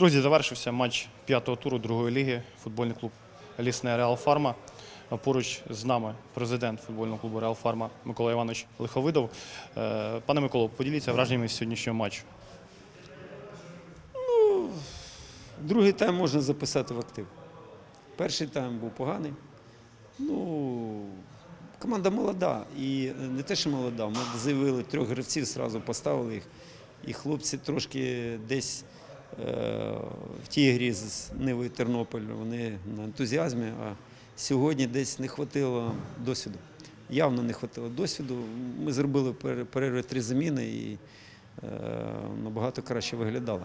Друзі, завершився матч п'ятого туру другої ліги. Футбольний клуб Лісне Реал Фарма. Поруч з нами президент футбольного клубу Реал Фарма Микола Іванович Лиховидов. Е, Пане Миколо, поділіться враженнями сьогоднішнього матчу. Другий тайм можна записати в актив. Перший тайм був поганий. Ну, команда молода. І не те, що молода, ми заявили трьох гравців, зразу поставили їх. І хлопці трошки десь в тій грі з Нивою Тернопіль, вони на ентузіазмі, а сьогодні десь не вистачило досвіду. Явно не вистачило досвіду. Ми зробили пере- перерви три заміни і е, набагато краще виглядали.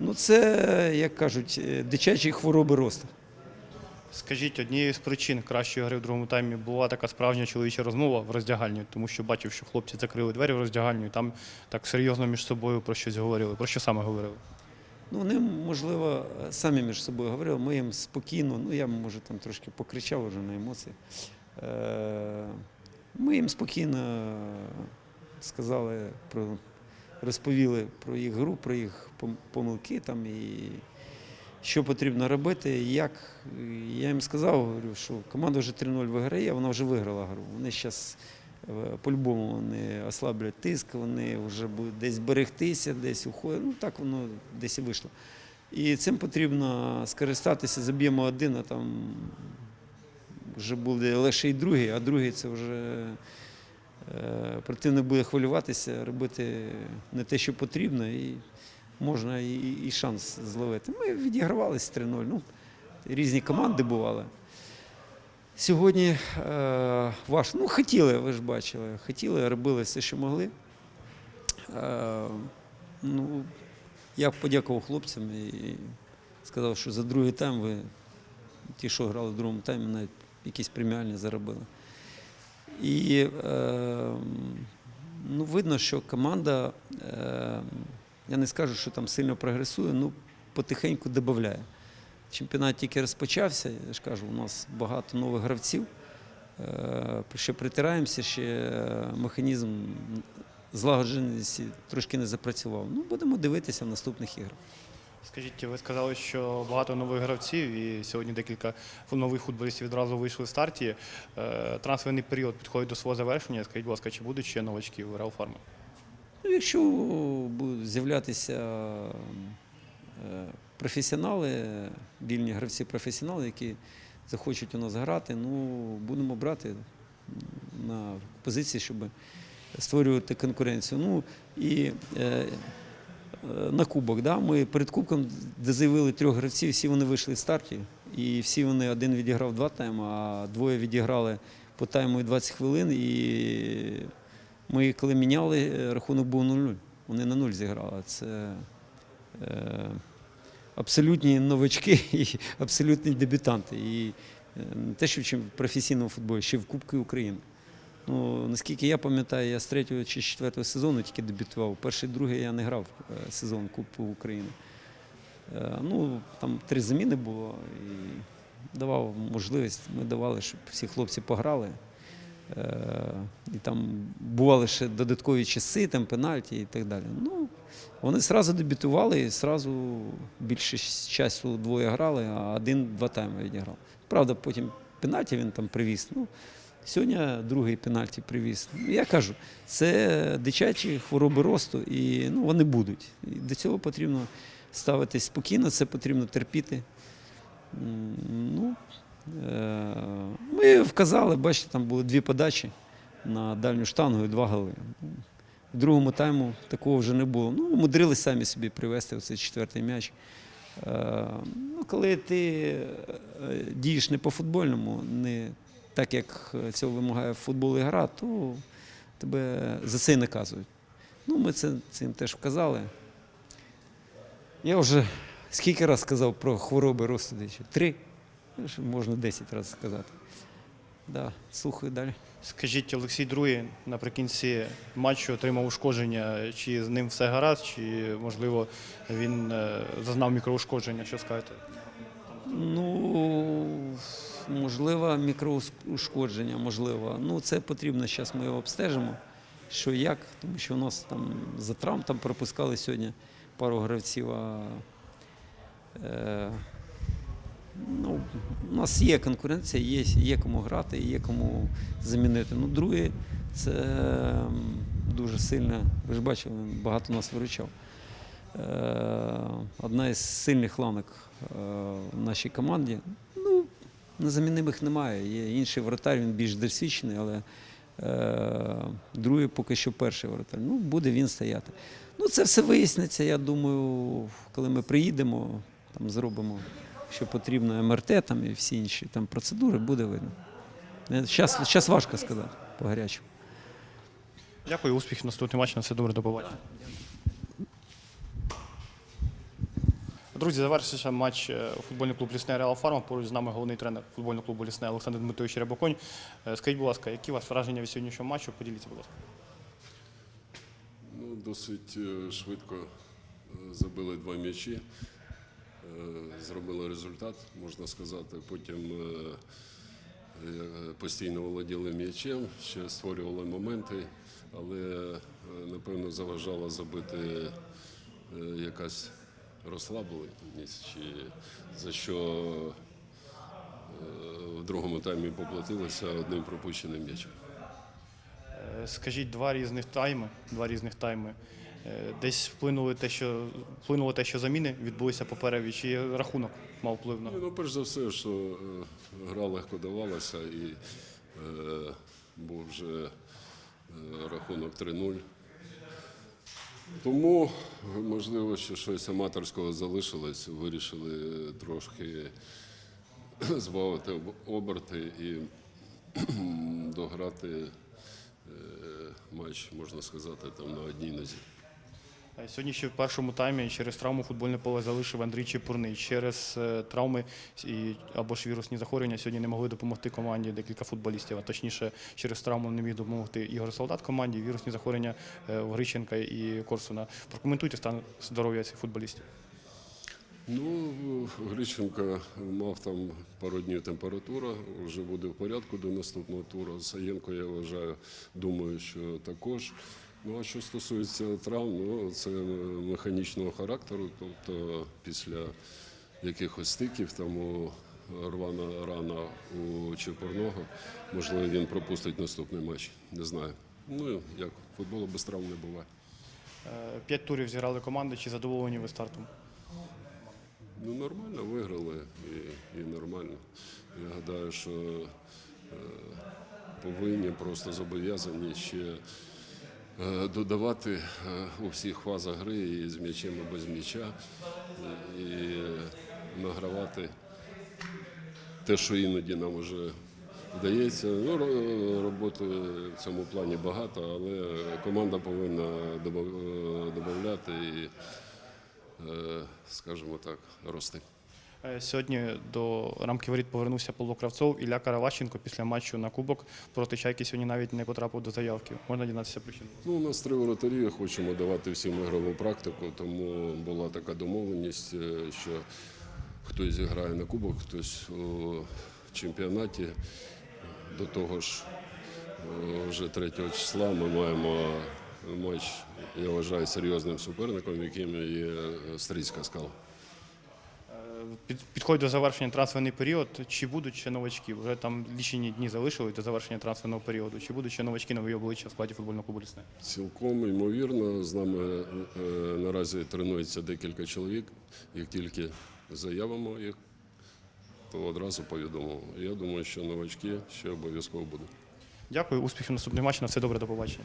Ну, це, як кажуть, е, дитячі хвороби росту. Скажіть, однією з причин кращої гри в другому таймі була така справжня чоловіча розмова в роздягальні, тому що бачив, що хлопці закрили двері в роздягальню і там так серйозно між собою про щось говорили. Про що саме говорили? Ну, вони, можливо, самі між собою говорили, ми їм спокійно, ну я може там трошки покричав вже на емоції. Е, Ми їм спокійно сказали про, розповіли про їх гру, про їх помилки там і що потрібно робити. Як я їм сказав, говорю, що команда вже 3-0 виграє, вона вже виграла гру. Вони зараз по-любому вони ослаблять тиск, вони вже будуть десь берегтися, десь уходять. Ну так воно десь і вийшло. І цим потрібно скористатися, заб'ємо один, а там вже буде лише і другий, а другий це вже е, противник буде хвилюватися, робити не те, що потрібно, і можна і, і шанс зловити. Ми відігравалися 3-0. Ну, різні команди бували. Сьогодні е, важко. Ну, хотіли, ви ж бачили, хотіли, робили все, що могли. Е, ну, я подякував хлопцям і сказав, що за другий тайм ви, ті, що грали в другому таймі, навіть якісь преміальні заробили. І е, ну, видно, що команда, е, я не скажу, що там сильно прогресує, ну потихеньку додає. Чемпіонат тільки розпочався, я ж кажу, у нас багато нових гравців. Е, Ще притираємося, ще е, механізм злагодженості трошки не запрацював. Ну, будемо дивитися в наступних іграх. Скажіть, ви сказали, що багато нових гравців, і сьогодні декілька нових футболістів відразу вийшли в старті. Е, Трансферний період підходить до свого завершення. Скажіть, будь ласка, чи будуть ще новачки в Реал Фарма? Ну, якщо будуть з'являтися професіонали, вільні гравці-професіонали, які захочуть у нас грати, ну, будемо брати на позиції, щоб створювати конкуренцію. Ну, і е, е, на кубок, да, ми перед кубком, де заявили трьох гравців, всі вони вийшли в старті, і всі вони один відіграв два тайми, а двоє відіграли по тайму і 20 хвилин. І ми коли міняли, е, рахунок був 0-0. Вони на 0 зіграли. Це е, абсолютні новачки і абсолютні дебютанти. І е, не те, що в професійному футболі, ще в Кубку України. Ну, наскільки я пам'ятаю, я з третього чи четвертого сезону тільки дебютував. Перший, другий я не грав е, сезон Кубку України. Е, Ну, там три заміни було і давав можливість. Ми давали, щоб всі хлопці пограли. Е, І там бували ще додаткові часи, там пенальті і так далі. Ну, вони одразу дебютували і одразу більше часу двоє грали, а один-два тайми відіграв. Правда, потім пенальті він там привіз. Ну, сьогодні другий пенальті привіз. Ну, я кажу, це дитячі хвороби росту, і ну, вони будуть. І до цього потрібно ставитись спокійно, це потрібно терпіти. Ну, ми вказали, бачите, там були дві подачі на дальню штангу і два голи. В другому тайму такого вже не було. Ну, умудрились самі собі привести оцей четвертий м'яч. Е, Ну, коли ти е, дієш не по-футбольному, не так, як цього вимагає футбол і гра, то тебе за це наказують. Ну, ми це, цим теж вказали. Я вже скільки разів сказав про хвороби росту дичі? Три. Можна 10 разів сказати. Да, слухаю далі. Скажіть, Олексій Другий наприкінці матчу отримав ушкодження. Чи з ним все гаразд, чи можливо він е, зазнав мікроушкодження? Що скажете? Ну, можливо, мікроушкодження, можливо. Ну, це потрібно, зараз ми його обстежимо. Що як, тому що у нас там за травм там пропускали сьогодні пару гравців. А Е, ну, у нас є конкуренція, є, є кому грати, є кому замінити. Ну, друге, це дуже сильно, ви ж бачили, багато нас виручав. Е, одна із сильних ланок е, в нашій команді. Ну, незамінимих немає. Є інший вратар, він більш досвідчений, але е, другий поки що перший вратар. Ну, буде він стояти. Ну, це все виясниться, я думаю, коли ми приїдемо, там зробимо, що потрібно, МРТ там, і всі інші там, процедури, буде видно. Зараз важко сказати по гарячому. Дякую, успіхів наступний матч. На все добре, до побачення. Друзі, завершився матч е, футбольний клуб Лісне Реал Фарма. Поруч з нами головний тренер футбольного клубу Лісне Олександр Дмитрович Рябоконь. Е, Скажіть, будь ласка, які у вас враження від сьогоднішнього матчу? Поділіться, будь ласка. Ну, досить е, швидко е, забили два м'ячі, е, зробили результат, можна сказати. Потім е, е, постійно володіли м'ячем, ще створювали моменти, але е, напевно заважала забити е, якась розслабленість, чи за що е, в другому таймі поплатилося одним пропущеним м'ячем. Е, Скажіть, два різних тайми, два різних тайми. Е, Десь вплинули те, що вплинуло те, що заміни відбулися по перерві, чи рахунок мав вплив на Ну, перш за все, що е, гра легко давалася і е, був вже е, рахунок 3-0. Тому, можливо, ще щось аматорського залишилось, вирішили трошки збавити об- оберти і дограти е, матч, можна сказати, там на одній нозі. Е, Сьогодні ще в першому таймі через травму футбольне поле залишив Андрій Чепурний. Через е, травми і, або ж вірусні захворювання сьогодні не могли допомогти команді декілька футболістів. А точніше, через травму не міг допомогти Ігор Солдат команді, вірусні захворювання е, Грищенка і Корсуна. Прокоментуйте стан здоров'я цих футболістів. Ну, Грищенко мав там пару днів температура, вже буде в порядку до наступного туру. Саєнко, я вважаю, думаю, що також. Ну а що стосується травм, ну це механічного характеру, тобто після якихось стиків, там у рвана рана у Чепурного, можливо, він пропустить наступний матч. Не знаю. Ну як футболу без травм не буває. Е, П'ять турів зіграли команди. Чи задоволені ви стартом? Ну, нормально виграли і, і нормально. Я гадаю, що е, повинні просто зобов'язані ще додавати е, у всіх фазах гри і з м'ячем і без м'яча, і, награвати те, що іноді нам вже вдається. Ну, роботи в цьому плані багато, але команда повинна добав- додавати і е, скажімо так, рости. Е, Сьогодні до рамки воріт повернувся Павло Кравцов. Ілля Караващенко після матчу на Кубок проти Чайки сьогодні навіть не потрапив до заявки. Можна дізнатися причину? Ну, у нас три воротарі, хочемо давати всім ігрову практику, тому була така домовленість, е, що хтось зіграє на кубок, хтось у чемпіонаті. До того ж, е, вже 3 числа ми маємо матч, я вважаю, серйозним суперником, яким є Стрийська скала. Е, Під, підходить до завершення трансферний період. Чи будуть ще новачки? Вже там лічені дні залишились до завершення трансферного періоду. Чи будуть ще новачки нові обличчя в складі футбольного клубу «Лісне»? Цілком ймовірно, з нами е, наразі тренується декілька чоловік. Як тільки заявимо їх, то одразу повідомимо. Я думаю, що новачки ще обов'язково будуть. Дякую, успіхів наступний матч. На все добре, до побачення.